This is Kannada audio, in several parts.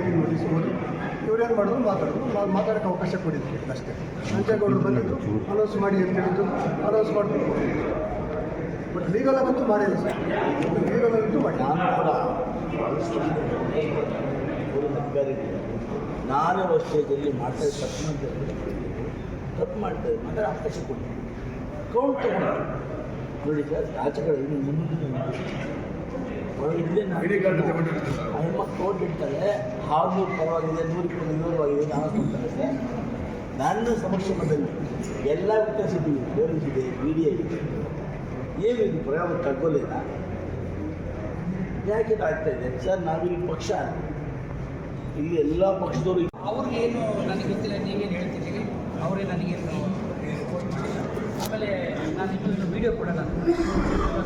ಮೀಟಿಂಗ್ ಓದಿ ಇವ್ರೇನು ಮಾಡಿದ್ರು ಮಾತಾಡೋದು ಮಾತಾಡೋಕ್ಕೆ ಅವಕಾಶ ಕೊಡಿದ್ವಿ ಅಷ್ಟೇ. ನಂಜೇಗೌಡರು ಬಂದಿದ್ದು ಅನೌನ್ಸ್ ಮಾಡಿ ಅಂತ ಹೇಳಿದ್ದು ಅನೌನ್ಸ್ ಮಾಡಿದ್ರು ಬಟ್ ಲೀಗಲ್ ಆಗಂತೂ ಮಾಡಿಲ್ಲ ಸರ್. ಲೀಗಲ್ ಆಗಂತೂ ಮಾಡಿ ನಾನು ಕೂಡ ನಾನು ವರ್ಷದಲ್ಲಿ ಮಾಡ್ತಾ ಇದ್ದ ತಪ್ಪು ಮಾಡ್ತಾ ಮಾತ್ರ ಅವಕಾಶ ಕೊಡ್ತೀನಿ ಕೌಂಟ್ ತಗೊಂಡು ನೋಡಿ ಸರ್ ಕಡೆ ಇನ್ನು ಮುಂದಿನ ಆರುನೂರು ಪರವಾಗಿದೆ ನೂರು ಇಪ್ಪತ್ತು ನೂರವಾಗಿದೆ ನಾನು ಕೊಡ್ತಾರೆ. ನನ್ನ ಸಮಕ್ಷಮದಲ್ಲಿ ಎಲ್ಲ ವಿತರಿಸಿದ್ದೀವಿ ಪೊಲೀಸ್ ಇದೆ ಡಿ ಇದೆ. ಏನು ಇದು ಪ್ರಯೋಗ ತಗೊಳ್ಳಿಲ್ಲ? ಯಾಕೆ ಆಗ್ತಾ ಇದೆ? ಸರ್ ನಾವಿಲ್ಲಿ ಪಕ್ಷ ಇಲ್ಲಿ ಎಲ್ಲ ಪಕ್ಷದವರು ಅವ್ರಿಗೇನು ನನಗೆ ಗೊತ್ತಿಲ್ಲ, ನೀವೇನು ಹೇಳ್ತಿದ್ದೀರಿ? ಅವರೇ ನನಗೇನು ಆಮೇಲೆ ನಾನು ವೀಡಿಯೋ ಕೂಡ ನಾನು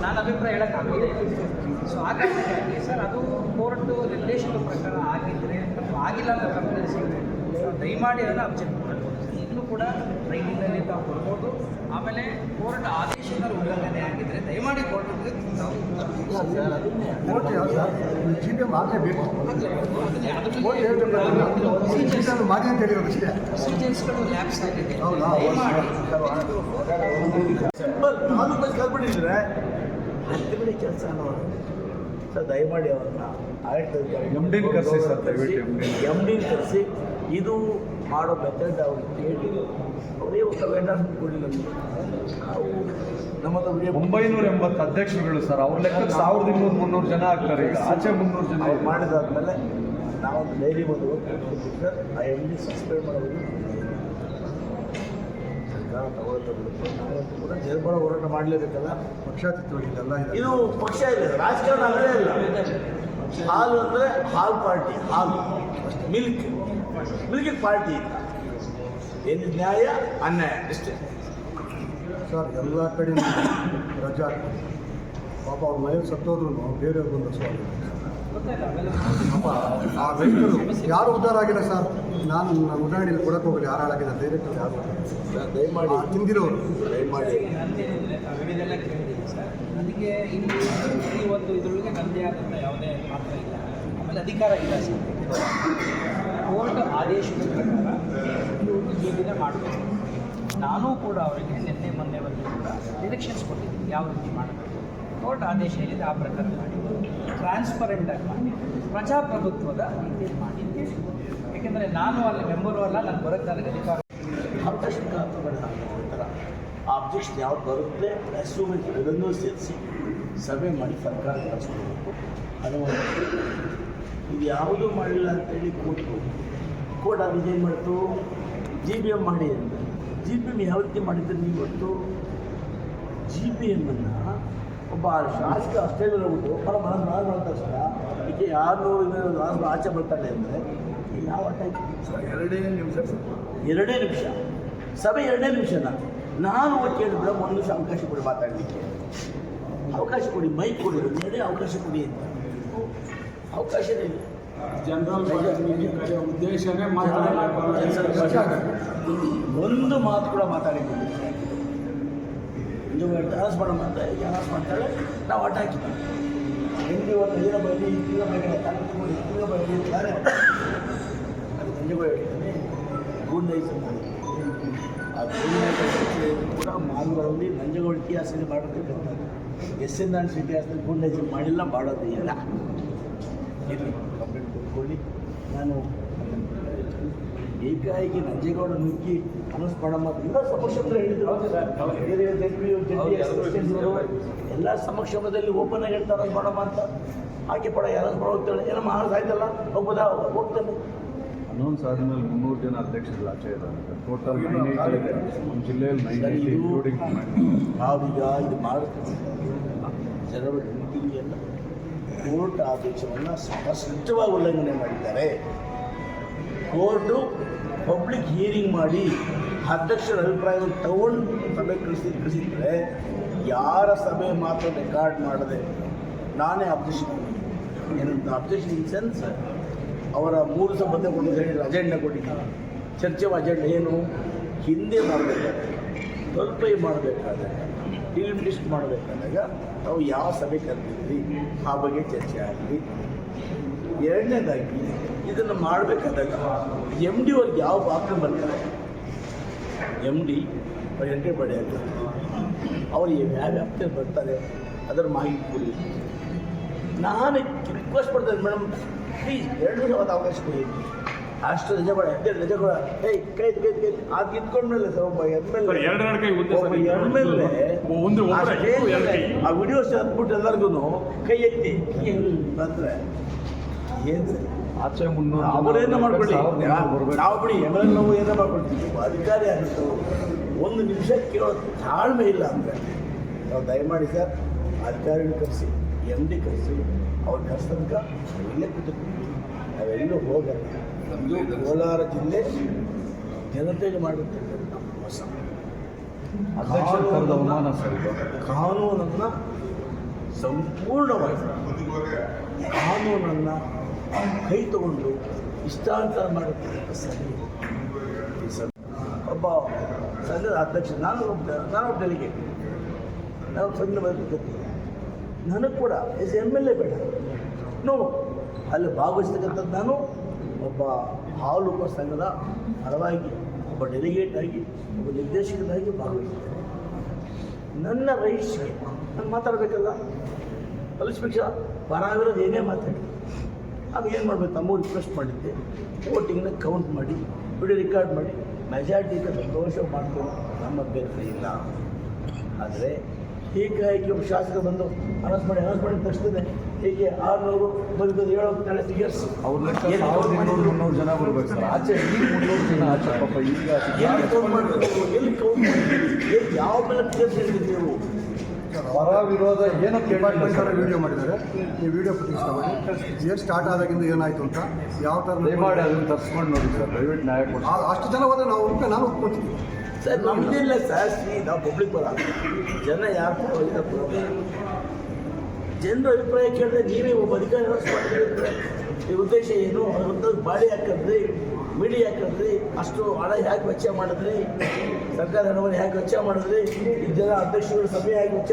ನಾನು ಅಭಿಪ್ರಾಯ ಹೇಳೋಕ್ಕಾಗೋದೇ ಸೊ ಕಾರಣಕ್ಕಾಗಿ ಸರ್ ಅದು ಕೋರ್ಟು ರಿಲೇಷನ್ ಪ್ರಕಾರ ಆಗಿದ್ದರೆ ಅಥವಾ ಆಗಿಲ್ಲ ಅಂತ ಕಂಪ್ಲೇಂಟ್ಸಿದ್ರೆ ದಯಮಾಡಿ ಅದನ್ನು ಅಬ್ಜೆಕ್ಟ್ ಮಾಡ್ಬೋದು. ಇನ್ನೂ ಕೂಡ ರೈಟಿಂಗಲ್ಲಿ ತಾವು ಬರ್ಬೋದು. ಆಮೇಲೆ ಕೋರ್ಟ್ ಆದೇಶದ ಉಲ್ಲಂಘನೆ ಆಗಿದ್ದರೆ ದಯಮಾಡಿ ಕೋರ್ಟ್ ಪ್ರೊಸೀಜರ್ಸ್ಗಳು ಲ್ಯಾಬ್ಸ್ ಆಗಿದೆ? ದಯಮಾಡಿ. ನಾನು ಬಸ್ ಕಲ್ಬಿಟ್ಟಿದ್ರೆ ಹತ್ತು ಬಿಡಿ ಕೆಲಸ ಅನ್ನೋರು. ಸರ್ ದಯಮಾಡಿ ಅವ್ರನ್ನ MD ಕರೆಸಿ ಕರ್ಸಿ ಸರ್. ಎಂ ಡಿ ಕರೆಸಿ. ಇದು ಮಾಡೋ ಮೆಥಡ್ ಅವ್ರಿಗೆ ಕೇಳಿ. ಅವರೇ ಒಂದು ವೆಂಡರ್ ಕೊಡಿ ನಮಗೆ ನಾವು ನಮ್ಮ ಹತ್ರ ಒಂಬೈನೂರ ಎಂಬತ್ತು ಅಧ್ಯಕ್ಷರುಗಳು ಸರ್. ಅವ್ರ ಲೆಕ್ಕ ಸಾವಿರದ ಇನ್ನೂರು ಮುನ್ನೂರು ಜನ ಆಗ್ತಾರೆ ಈಗ. ಆಚೆ ಮುನ್ನೂರು ಜನ. ಮಾಡಿದಾದ್ಮೇಲೆ ನಾವು ಡೈಲಿ ಬಂದು ಸರ್ ಆ ಎಂ ಡಿ ಸಸ್ಪೆಂಡ್ ಮಾಡೋದು ತಗೊಳ್ತಾ ನಾವಂತೂ ಕೂಡ ಹೋರಾಟ ಮಾಡಲೇಬೇಕಲ್ಲ ಪಕ್ಷಾತೀತವಾಗಿ ಇದೆಲ್ಲ ಇದೆ. ಪಕ್ಷ ಇಲ್ಲ ರಾಜಕಾರಣ ಅಲ್ಲೇ ಇಲ್ಲ. ಹಾಲು ಅಂದರೆ ಹಾಲು ಪಾರ್ಟಿ ಹಾಲು. ಮಿಲ್ಕ್. ಮಿಲ್ಕ್ ಪಾರ್ಟಿ ಇಲ್ಲ. ಏನು ನ್ಯಾಯ? ಅನ್ಯಾಯ. ಅಷ್ಟೇ. ಸರ್ ಎಲ್ಲ ಕಡೆ ರಜಾ. ಪಾಪ ಅವ್ರ ಮನೇಲಿ ಸತ್ತೋದ್ರು ಬೇರೆಯವ್ರಿಗೆ ಬಂದ ಸ್ವಾಮಿ ಆ ರೈತರು ಯಾರು ಉದ್ಧಾರ ಆಗಿಲ್ಲ ಸರ್? ನಾನು ನನ್ನ ಉದಾಹರಣೆಯಲ್ಲಿ ಕೊಡಕ್ಕೆ ಹೋಗಲಿ ಯಾರು ಹಾಳಾಗಿಲ್ಲ ಡೈರೆಕ್ಟ್ ಯಾರು ಸರ್, ದಯಮಾಡಿ. ತಿಂದಿರೋರು ದಯಮಾಡಿ. ನನಗೆ ಇಲ್ಲಿ ಈ ಒಂದು ಇದರೊಳಗೆ ನನ್ನದೇ ಆದಂಥ ಯಾವುದೇ ಪಾತ್ರ ಇಲ್ಲ. ಆಮೇಲೆ ಅಧಿಕಾರ ಇಲ್ಲ ಸರ್. ಕೋರ್ಟ್ ಆದೇಶದ ಪ್ರಕಾರ ಈ ದಿನ ಮಾಡಬೇಕು. ನಾನು ಕೂಡ ಅವರಿಗೆ ನಿನ್ನೆ ಮೊನ್ನೆ ಬಂದು ಕೂಡ ಡಿರೆಕ್ಷನ್ಸ್ ಕೊಟ್ಟಿದ್ದೀನಿ. ಯಾವ ರೀತಿ ಮಾಡಬೇಕು ಕೋರ್ಟ್ ಆದೇಶ ಏನಿದೆ ಆ ಪ್ರಕಾರ ಮಾಡಿ. ಟ್ರಾನ್ಸ್ಪರೆಂಟಾಗಿ ಮಾಡಿ. ಪ್ರಜಾಪ್ರಭುತ್ವದ ರೀತಿ ಮಾಡಿ ಅಂತ ಹೇಳಿ. ಯಾಕೆಂದರೆ ನಾನು ಅಲ್ಲಿ ಮೆಂಬರು ಅಲ್ಲ, ನಾನು ಬರೋಕ್ಕೆ ನನಗೆ ಅಧಿಕಾರ ಅವಕಾಶ ಥರ ಆ ಅಬ್ಜೆಕ್ಷನ್ ಯಾವ್ದು ಬರುತ್ತೆ ಅಸೂಮೆಂಟ್ ಎರಡನ್ನೂ ಸೇರಿಸಿ ಸಭೆ ಮಾಡಿ ಸರ್ಕಾರ ಅದು ಒಂದು. ಇದು ಯಾವುದೂ ಮಾಡಿಲ್ಲ ಅಂತೇಳಿ ಕೋರ್ಟ್ ಕೋರ್ಟ್ ಅದು ಏನು ಮಾಡ್ತು? ಜಿ ಬಿ ಎಂ ಮಾಡಿ ಅಂತ. ಜಿ ಬಿ ಎಂ ಯಾವ ರೀತಿ ಮಾಡಿದ್ರೆ ನೀವು ಗೊತ್ತು? ಜಿ ಬಿ ಎಮ್ಮನ್ನು ಒಬ್ಬ ಶಾಸಕ ಅಷ್ಟೇ ಹೋಗ್ಬಿಟ್ಟು ಬರ ಮನ ನಾನು ಮಾಡಿದ ತಕ್ಷಣ ಇದಕ್ಕೆ ಯಾರು ನಾನು ಆಚೆ ಬರ್ತಾರೆ ಅಂದರೆ ಯಾವ ಟೈಪ್ ಎರಡೇ ನಿಮಿಷ ಎರಡೇ ನಿಮಿಷ? ಸಭೆ ಎರಡೇ ನಿಮಿಷನ? ನಾನು ಕೇಳಿದ್ರೆ ಒಂದು ನಿಮಿಷ ಅವಕಾಶ ಕೊಡಿ ಮಾತಾಡಲಿಕ್ಕೆ. ಅವಕಾಶ ಕೊಡಿ ಮೈಕ್ ಕೊಡಿ ಎರಡೇ ಅವಕಾಶ ಕೊಡಿ ಅಂತ. ಅವಕಾಶನೇ ಇಲ್ಲ ಜನರಲ್ ಉದ್ದೇಶನೇ ಒಂದು ಮಾತು ಕೂಡ ಮಾತಾಡಿಲ್ಲ. ಇದು ಡಾನ್ಸ್ ಮಾಡೋ ಅಂತ ಡಾನ್ಸ್ ಮಾಡ್ತಾಳೆ ನಾವು ಆಟ ಹಾಕಿದ್ವಿ. ಹಿಂದಿ ಒಂದು ದಿನ ಬರಲಿ ಈಗ ಬರಲಿ ತಗೊಂಡು ಈಗ ಬರಲಿ ಅಂತಾರೆ ಅದು ಸಂಜೆಗಳು ಹೇಳ್ತಾನೆ ಗುಡ್ ನೈಟ್ ಅಂತ ಆ ಗುಡ್ ನೈಟ್ ಕೂಡ ಮಾನವರಲ್ಲಿ ನಂಜೇಗೌಡ ಇತಿಹಾಸದಲ್ಲಿ ಮಾಡೋದಕ್ಕೆ ಎಸ್ ಎನ್ ಆರ್ ಇತಿಹಾಸದಲ್ಲಿ ಗುಡ್ ನೈಟ್ ಮಾಡಿಲ್ಲ ಮಾಡೋದು ಇಲ್ಲ. ಇರಲಿ ಕಂಪ್ಲೇಂಟ್ ಕೊಟ್ಕೊಳ್ಳಿ ನಾನು ಏಕಾಏಕಿ ನಂಜೇಗೌಡ ನುಗ್ಗಿ ಅನೌನ್ಸ್ ಮಾಡಮ್ಮ ಎಲ್ಲ ಸಮಕ್ಷಮದಲ್ಲಿ ಹೇಳಿದ್ರು. ಎಲ್ಲ ಸಮಕ್ಷಮದಲ್ಲಿ ಓಪನ್ ಆಗಿ ಹೇಳ್ತಾರೆ ಅನೌನ್ಸ್ ಮಾಡಮ್ಮ ಅಂತ ಆಕೆ ಪಡ ಯಾರು ಮಾಡೋ ಹೋಗ್ತಾಳೆ. ಏನಮ್ಮ ಆನಸ್ ಆಯ್ತಲ್ಲ? ಹೋಗ್ಬೋದಾ ಹೋಗ್ತಾನೆ. ಅನೌನ್ಸ್ ಆದ್ಮೇಲೆ ಮುನ್ನೂರು ಜನ ಅಧ್ಯಕ್ಷರಲ್ಲಿ ಆಚೆ ಇದ್ದಾರೆ. ಟೋಟಲ್ ನೈನ್ ಏಯ್ಟಿ ಇದೆ. ನಮ್ಮ ಜಿಲ್ಲೆಯಲ್ಲಿ ನೈನ್ ಏಯ್ಟಿ ಇನ್ಕ್ಲೂಡಿಂಗ್ ನಾವೀಗ ಇದು ಮಾಡ್ತೀವಿ. ಜನರ ಕೋರ್ಟ್ ಆದೇಶವನ್ನು ಸ್ಪಷ್ಟವಾಗಿ ಉಲ್ಲಂಘನೆ ಮಾಡಿದ್ದಾರೆ. ಕೋರ್ಟು ಪಬ್ಲಿಕ್ ಹಿಯರಿಂಗ್ ಮಾಡಿ ಅಧ್ಯಕ್ಷರ ಅಭಿಪ್ರಾಯವನ್ನು ತಗೊಂಡು ಸಭೆ ಕಳಿಸಿ, ಕಳಿಸಿದ್ರೆ ಯಾರ ಸಭೆ ಮಾತ್ರ ರೆಕಾರ್ಡ್ ಮಾಡದೆ ನಾನೇ ಅಬ್ಜೆಕ್ಷನ್ ಏನಂತ ಅಬ್ಜೆಕ್ಷನ್ ಇನ್ ಸೆನ್ಸ್ ಅವರ ಮೂರು ಕೊಟ್ಟಿದ್ದಾರೆ ಅಜೆಂಡಾ ಕೊಟ್ಟಿದ್ದಾರೆ ಚರ್ಚೆ ಅಜೆಂಡಾ ಏನು ಹಿಂದೆ ಮಾಡಬೇಕಾದ್ರೆ ಸ್ವಲ್ಪ ಮಾಡಬೇಕಾದಾಗ ಲಿಸ್ಟ್ ಮಾಡಬೇಕಾದಾಗ ನಾವು ಯಾವ ಸಭೆ ಕರೆದಿದ್ವಿ ಆ ಬಗ್ಗೆ ಚರ್ಚೆ ಆಗಲಿ. ಎರಡನೇದಾಗಿ ಇದನ್ನು ಮಾಡಬೇಕಾದಾಗ ಎಂ ಡಿ ಅವ್ರಿಗೆ ಯಾವ ಪಾತ್ರ ಬರ್ತಾರೆ? ಎಂ ಡಿ ಅವ್ರು ಎಂಟ್ರಿ ಅಂತ. ಅವ್ರು ಯಾವ ವ್ಯಾಪ್ತಿಯಲ್ಲಿ ಬರ್ತಾರೆ? ಅದರ ಮಾಹಿತಿ ಕೊಡಿ. ನಾನು ರಿಕ್ವೆಸ್ಟ್ ಮಾಡ್ತೇನೆ ಮೇಡಮ್ ಪ್ಲೀಸ್ ಎರಡು ನಿಮಿಷ ಅವತ್ತು ಅವಕಾಶ ಕೊಡಿ. ಅಷ್ಟು ರಜೆ ಬೇಡ ಎರಡು ರಜೆ ಕೊಡ ಏಯ್ ಕೈ ಕೈ ಕೈ ಅದು ಕಿತ್ಕೊಂಡ್ಮೇಲೆ ಸರ್ ಒಬ್ಬ ಎಂ ಎಲ್ ಕೈ. ಆ ವಿಡಿಯೋಸ್ ಹತ್ಬಿಟ್ಟು ಎಲ್ಲರಿಗೂ ಕೈ ಎತ್ತಿ ಬಂದ್ರೆ ಏನು ಸರ್? ಆಚೆ ಮುನ್ನೂರು ಅವರೇನು ಮಾಡ್ಕೊಳ್ಳಿ ನಾವು ಬಿಡಿ ಎಂ ಎಲ್ ನಾವು ಏನೋ ಮಾಡ್ಕೊಳ್ತೀವಿ. ಅಧಿಕಾರಿ ಆಗಿತ್ತು ಒಂದು ನಿಮಿಷ ಕೇಳೋ ತಾಳ್ಮೆ ಇಲ್ಲ ಅಂದರೆ ನಾವು ದಯಮಾಡಿ ಸರ್ ಅಧಿಕಾರಿಗಳು ಕರೆಸಿ ಎಂ ಡಿ ಕರೆಸಿ ಅವ್ರು ಕರೆಸ ತನಕ ನಾವು ಇಲ್ಲೇ ಕೂತ್ಕೊಳ್ತೀವಿ. ನಾವೆಲ್ಲೂ ಹೋಗಲ್ಲ. ನಮ್ಮದು ಕೋಲಾರ ಜಿಲ್ಲೆ ಜನತೆಗೆ ಮಾಡಿರ್ತಕ್ಕಂಥ ಮೋಸ. ಸರ್. ಇದು ಕಾನೂನನ್ನು ಸಂಪೂರ್ಣವಾಗಿ ಕಾನೂನನ್ನು ಕೈ ತಗೊಂಡು ಇಷ್ಟಾಂತರ ಈ ಸಭೆ. ಒಬ್ಬ ಸಂಘದ ಅಧ್ಯಕ್ಷ, ನಾನು ಒಬ್ಬ ನಾನು ಒಬ್ಬ ಡೆಲಿಗೇಟ್ ನಾವು ಸಂಘ ಬರ್ತಕ್ಕಂಥ ನನಗೆ ಕೂಡ ಎಸ್ ಎಂ ಎಲ್ ಎ ಬೇಡ. ನೋ ಅಲ್ಲಿ ಭಾಗವಹಿಸ್ತಕ್ಕಂಥದ್ದು ನಾನು, ಒಬ್ಬ ಹಾಲು ಸಂಘದ ಪರವಾಗಿ ಒಬ್ಬ ಡೆಲಿಗೇಟ್ ಆಗಿ, ಒಬ್ಬ ನಿರ್ದೇಶಕನಾಗಿ ಭಾಗವಹಿಸ್ತೇನೆ ನನ್ನ ರೈಟ್ಸ್ಗೆ ನಾನು ಮಾತಾಡಬೇಕಲ್ಲ? ಪಲಿಸ್ಪಕ್ಷ ಪರಾಗಿರೋದು ಏನೇ ಮಾತಾಡಿ. ಆಗ ಏನು ಮಾಡಬೇಕು? ತಮ್ಮ ರಿಕ್ವೆಸ್ಟ್ ಮಾಡಿದ್ದೆ. ವೋಟಿಂಗ್ನ ಕೌಂಟ್ ಮಾಡಿ ವಿಡಿಯೋ ರೆಕಾರ್ಡ್ ಮಾಡಿ ಮೆಜಾರಿಟಿಗೆ ಸಂತೋಷ ಮಾಡ್ಕೊಂಡು ನಮ್ಮ ಅಭ್ಯರ್ಥಿ ಇಲ್ಲ. ಆದರೆ ಹೀಗಾಗಿ ಒಬ್ಬ ಶಾಸಕ ಬಂದು ಅನೌನ್ಸ್ ಮಾಡಿ ಅನೌನ್ಸ್ ಮಾಡಿದ ತಕ್ಷಣ ಹೀಗೆ ಆರುನೂರು ಬದುಕೋದು ಏಳು ನಾಳೆ ಫಿಗರ್ಸ್ ಅವ್ರ ಲೆಕ್ಕ ಸಾವಿರದ ಇನ್ನೂರು ಮುನ್ನೂರು ಜನ ಬರ್ಬೇಕು ಸರ್. ಆಚೆ ಈಗ ಮುನ್ನೂರು ಜನ ಆಚೆ ಪಾಪ ಈಗ ಎಲ್ಲಿ ಕೌಂಟ್ ಮಾಡಬೇಕು ಎಲ್ಲಿ ಕೌಂಟ್ ಎಲ್ಲಿ ಯಾವ ಮೇಲೆ ಫಿಗರ್ಸ್ ಪರ ವಿರೋಧ ಏನು ಡಿಪಾರ್ಟ್ಮೆಂಟ್ ಅವರು ವಿಡಿಯೋ ಮಾಡಿದ್ದಾರೆ. ಈ ವಿಡಿಯೋ ಫುಟೇಜ್ ಮಾಡಿ ಏನು ಸ್ಟಾರ್ಟ್ ಆದಾಗಿಂದ ಏನಾಯಿತು ಅಂತ ಯಾವ ಥರ ಮಾಡಿ ಅದನ್ನು ತರ್ಸ್ಕೊಂಡು ನೋಡಿ ಸರ್ ದಯವಿಟ್ಟು ನ್ಯಾಯ ಕೊಡಿ. ಅಷ್ಟು ಜನ ಹೋದ್ರೆ ನಾವು ಒಪ್ಪ ನಾನು ಒಪ್ಕೊಳ್ತೀನಿ ಸರ್ ನಮ್ದಿಲ್ಲ ಸರ್ ನಾವು ಪಬ್ಲಿಕ್ ಬರ ಜನ ಯಾರು ಜನರ ಅಭಿಪ್ರಾಯ ಕೇಳಿದ್ರೆ ನೀವೇ ಒಬ್ಬ ಅಧಿಕಾರಿ ಈ ಉದ್ದೇಶ ಏನು? ಅದ್ರ ಬಾಡಿ ಹಾಕಿದ್ರಿ ಮಿಡಿ ಹಾಕಿದ್ರಿ ಅಷ್ಟು ಹಣ ಯಾಕೆ ವೆಚ್ಚ ಮಾಡಿದ್ರಿ ಸರ್ಕಾರದ ಹಣವನ್ನು ಯಾಕೆ ವೆಚ್ಚ ಮಾಡಿದ್ರಿ ಇದೆಲ್ಲ ಜನ ಅಧ್ಯಕ್ಷರು ಸಭೆ ಯಾಕೆ ವೆಚ್ಚ